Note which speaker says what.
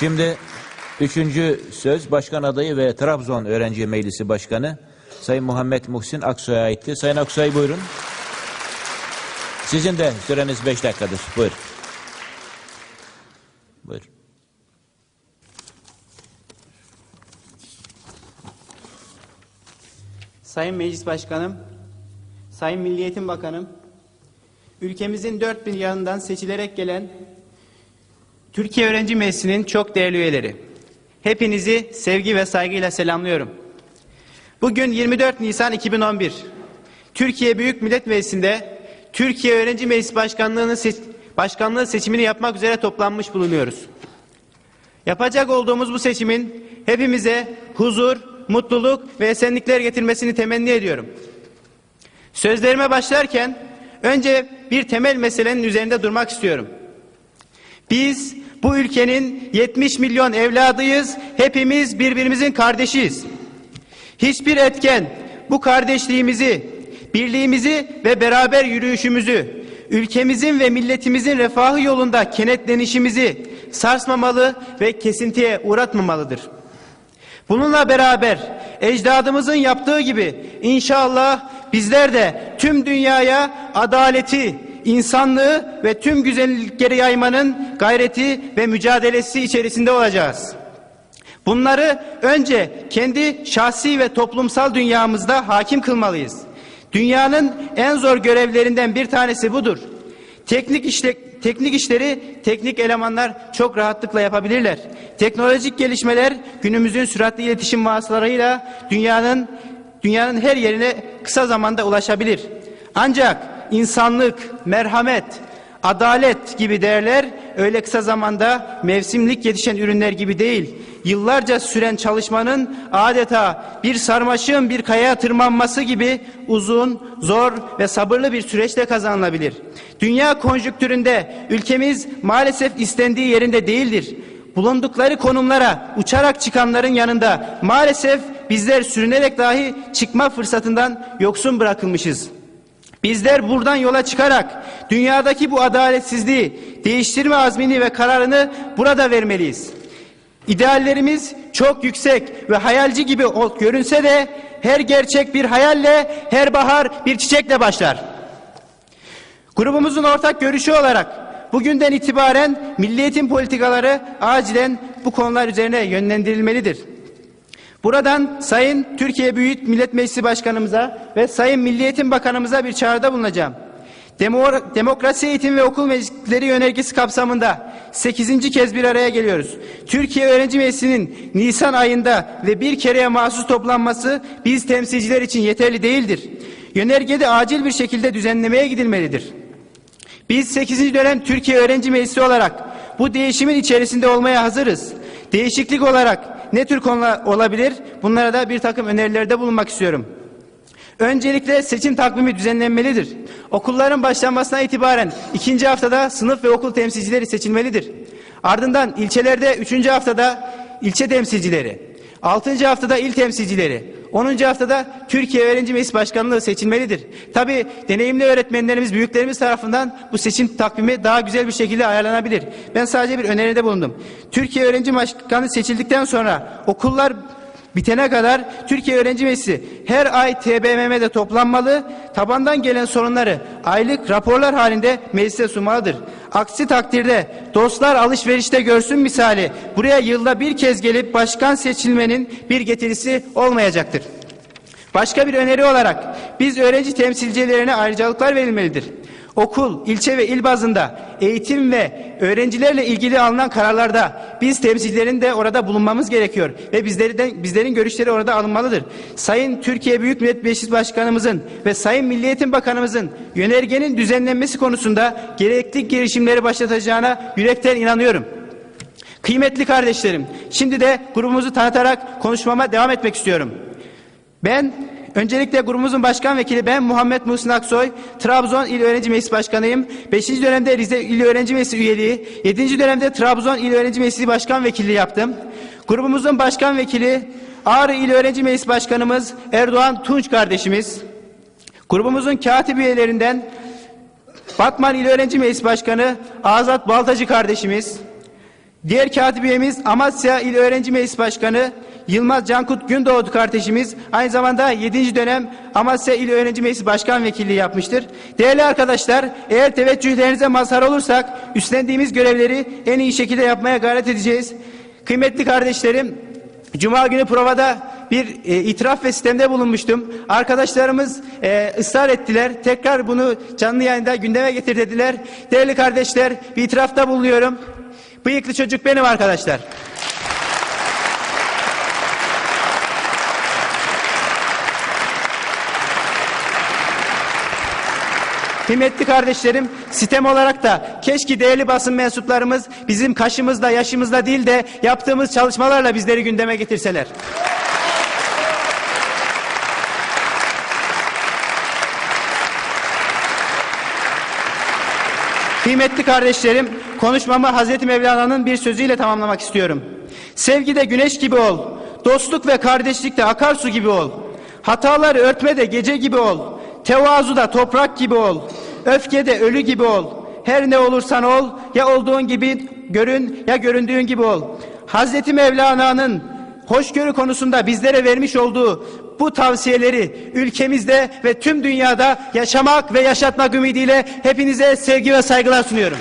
Speaker 1: Şimdi üçüncü söz başkan adayı ve Trabzon Öğrenci Meclisi Başkanı Sayın Muhammed Muhsin Aksoy'a aitti. Sayın Aksoy buyurun. Sizin de süreniz beş dakikadır. Buyur. Buyur.
Speaker 2: Sayın Meclis Başkanım, Sayın Milli Eğitim Bakanım, ülkemizin dört bir yanından seçilerek gelen Türkiye Öğrenci Meclisi'nin çok değerli üyeleri. Hepinizi sevgi ve saygıyla selamlıyorum. Bugün 24 Nisan 2011. Türkiye Büyük Millet Meclisi'nde Türkiye Öğrenci Meclisi Başkanlığı'nın seç- başkanlığı seçimini yapmak üzere toplanmış bulunuyoruz. Yapacak olduğumuz bu seçimin hepimize huzur, mutluluk ve esenlikler getirmesini temenni ediyorum. Sözlerime başlarken önce bir temel meselenin üzerinde durmak istiyorum. Biz bu ülkenin 70 milyon evladıyız. Hepimiz birbirimizin kardeşiyiz. Hiçbir etken bu kardeşliğimizi, birliğimizi ve beraber yürüyüşümüzü, ülkemizin ve milletimizin refahı yolunda kenetlenişimizi sarsmamalı ve kesintiye uğratmamalıdır. Bununla beraber ecdadımızın yaptığı gibi inşallah bizler de tüm dünyaya adaleti, insanlığı ve tüm güzellikleri yaymanın gayreti ve mücadelesi içerisinde olacağız. Bunları önce kendi şahsi ve toplumsal dünyamızda hakim kılmalıyız. Dünyanın en zor görevlerinden bir tanesi budur. Teknik işte teknik işleri teknik elemanlar çok rahatlıkla yapabilirler. Teknolojik gelişmeler günümüzün süratli iletişim vasıtalarıyla dünyanın dünyanın her yerine kısa zamanda ulaşabilir. Ancak insanlık, merhamet, adalet gibi değerler öyle kısa zamanda mevsimlik yetişen ürünler gibi değil. Yıllarca süren çalışmanın adeta bir sarmaşığın bir kayaya tırmanması gibi uzun, zor ve sabırlı bir süreçle kazanılabilir. Dünya konjüktüründe ülkemiz maalesef istendiği yerinde değildir. Bulundukları konumlara uçarak çıkanların yanında maalesef bizler sürünerek dahi çıkma fırsatından yoksun bırakılmışız. Bizler buradan yola çıkarak dünyadaki bu adaletsizliği değiştirme azmini ve kararını burada vermeliyiz. İdeallerimiz çok yüksek ve hayalci gibi görünse de her gerçek bir hayalle, her bahar bir çiçekle başlar. Grubumuzun ortak görüşü olarak bugünden itibaren milli eğitim politikaları acilen bu konular üzerine yönlendirilmelidir. Buradan Sayın Türkiye Büyük Millet Meclisi Başkanımıza ve Sayın Milli Eğitim Bakanımıza bir çağrıda bulunacağım. Demo- Demokrasi Eğitim ve Okul Meclisleri Yönergesi kapsamında 8. kez bir araya geliyoruz. Türkiye Öğrenci Meclisi'nin Nisan ayında ve bir kereye mahsus toplanması biz temsilciler için yeterli değildir. Yönergede acil bir şekilde düzenlemeye gidilmelidir. Biz 8. dönem Türkiye Öğrenci Meclisi olarak bu değişimin içerisinde olmaya hazırız. Değişiklik olarak ne tür konular olabilir? Bunlara da bir takım önerilerde bulunmak istiyorum. Öncelikle seçim takvimi düzenlenmelidir. Okulların başlanmasına itibaren ikinci haftada sınıf ve okul temsilcileri seçilmelidir. Ardından ilçelerde üçüncü haftada ilçe temsilcileri, altıncı haftada il temsilcileri, 10. haftada Türkiye Öğrenci Meclisi Başkanlığı seçilmelidir. Tabi deneyimli öğretmenlerimiz, büyüklerimiz tarafından bu seçim takvimi daha güzel bir şekilde ayarlanabilir. Ben sadece bir öneride bulundum. Türkiye Öğrenci Başkanı seçildikten sonra okullar bitene kadar Türkiye Öğrenci Meclisi her ay TBMM'de toplanmalı, tabandan gelen sorunları aylık raporlar halinde meclise sunmalıdır. Aksi takdirde dostlar alışverişte görsün misali buraya yılda bir kez gelip başkan seçilmenin bir getirisi olmayacaktır. Başka bir öneri olarak biz öğrenci temsilcilerine ayrıcalıklar verilmelidir. Okul, ilçe ve il bazında eğitim ve öğrencilerle ilgili alınan kararlarda biz temsilcilerin de orada bulunmamız gerekiyor ve bizlerden bizlerin görüşleri orada alınmalıdır. Sayın Türkiye Büyük Millet Meclisi Başkanımızın ve Sayın Milli Eğitim Bakanımızın yönergenin düzenlenmesi konusunda gerekli girişimleri başlatacağına yürekten inanıyorum. Kıymetli kardeşlerim, şimdi de grubumuzu tanıtarak konuşmama devam etmek istiyorum. Ben öncelikle grubumuzun başkan vekili ben Muhammed Muhsin Aksoy, Trabzon İl Öğrenci Meclisi Başkanıyım. 5. dönemde Rize İl Öğrenci Meclisi üyeliği, 7. dönemde Trabzon İl Öğrenci Meclisi Başkan Vekilliği yaptım. Grubumuzun başkan vekili Ağrı İl Öğrenci Meclisi Başkanımız Erdoğan Tunç kardeşimiz. Grubumuzun katip üyelerinden Batman İl Öğrenci Meclisi Başkanı Azat Baltacı kardeşimiz. Diğer katibiyemiz Amasya İl Öğrenci Meclisi Başkanı Yılmaz Cankut Gündoğdu kardeşimiz aynı zamanda 7. dönem Amasya İl Öğrenci Meclisi Başkan Vekilliği yapmıştır. Değerli arkadaşlar eğer teveccühlerinize mazhar olursak üstlendiğimiz görevleri en iyi şekilde yapmaya gayret edeceğiz. Kıymetli kardeşlerim Cuma günü provada bir e, itiraf ve sistemde bulunmuştum. Arkadaşlarımız e, ısrar ettiler. Tekrar bunu canlı yayında gündeme getir dediler. Değerli kardeşler bir itirafta bulunuyorum. Bıyıklı çocuk benim arkadaşlar. Kıymetli kardeşlerim, sistem olarak da keşke değerli basın mensuplarımız bizim kaşımızla, yaşımızla değil de yaptığımız çalışmalarla bizleri gündeme getirseler. Kıymetli kardeşlerim, konuşmamı Hazreti Mevlana'nın bir sözüyle tamamlamak istiyorum. Sevgide güneş gibi ol, dostluk ve kardeşlikte akarsu gibi ol. Hataları örtme de gece gibi ol. Tevazuda toprak gibi ol. Öfkede ölü gibi ol. Her ne olursan ol, ya olduğun gibi görün ya göründüğün gibi ol. Hazreti Mevlana'nın hoşgörü konusunda bizlere vermiş olduğu bu tavsiyeleri ülkemizde ve tüm dünyada yaşamak ve yaşatmak ümidiyle hepinize sevgi ve saygılar sunuyorum.